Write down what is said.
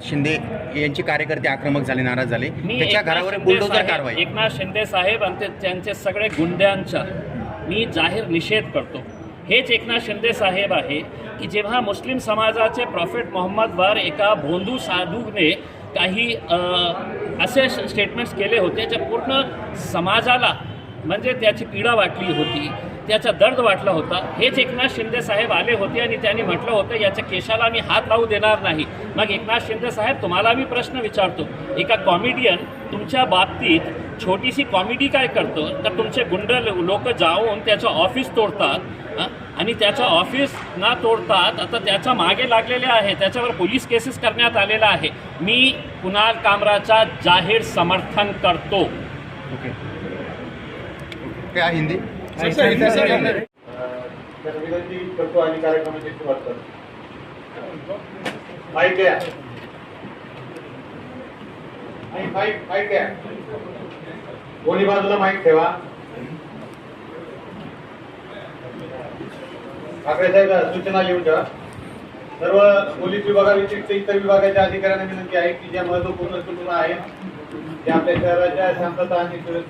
शिंदे यांची कार्यकर्ते आक्रमक झाले नाराज झाले. मी त्याच्या घरावर बुलडोजर कारवाई. एकनाथ शिंदे साहेब आणि त्यांचे सगळे गुंड्यांचा मी जाहीर निषेध करतो. हेच एकनाथ शिंदे साहेब आहे की जेव्हा मुस्लिम समाजाचे प्रॉफेट मोहम्मदवर एका भोंदू साधूने काही असे स्टेटमेंट्स केले होते जे पूर्ण समाजाला म्हणजे त्याची पीडा वाटली होती त्याचा दर्द वाटला होता. हेच एकनाथ शिंदे साहेब आले होते आणि त्यांनी म्हटलं होतं याच्या केशाला मी हात लावू देणार नाही. मग एकनाथ शिंदे साहेब तुम्हाला मी प्रश्न विचारतो. एका कॉमेडियन तुमच्या बाबतीत छोटीशी कॉमेडी काय करतो? तर तुमचे गुंड लोक जाऊन त्याचं ऑफिस तोडतात आणि त्याचं ऑफिस ना तोडतात आता त्याच्यामागे लागलेले आहे. त्याच्यावर पोलीस केसेस करण्यात आलेला आहे. मी कुणाल कामराचा जाहीर समर्थन करतो. ओके क्या हिंदी. करतो आणि कार्यक्रमाची सुरुवात करतो माईक द्या द्या दोन्ही बाजूला माईक ठेवा. ठाकरे साहेब सूचना लिहून ठेवा. सर्व पोलीस विभागाव्यतिरिक्त इतर विभागाच्या अधिकाऱ्यांना विनंती आहे की ज्या महत्त्वपूर्ण सूचना आहेत त्या आपल्या शहराच्या शांतता आणि सुरक्षा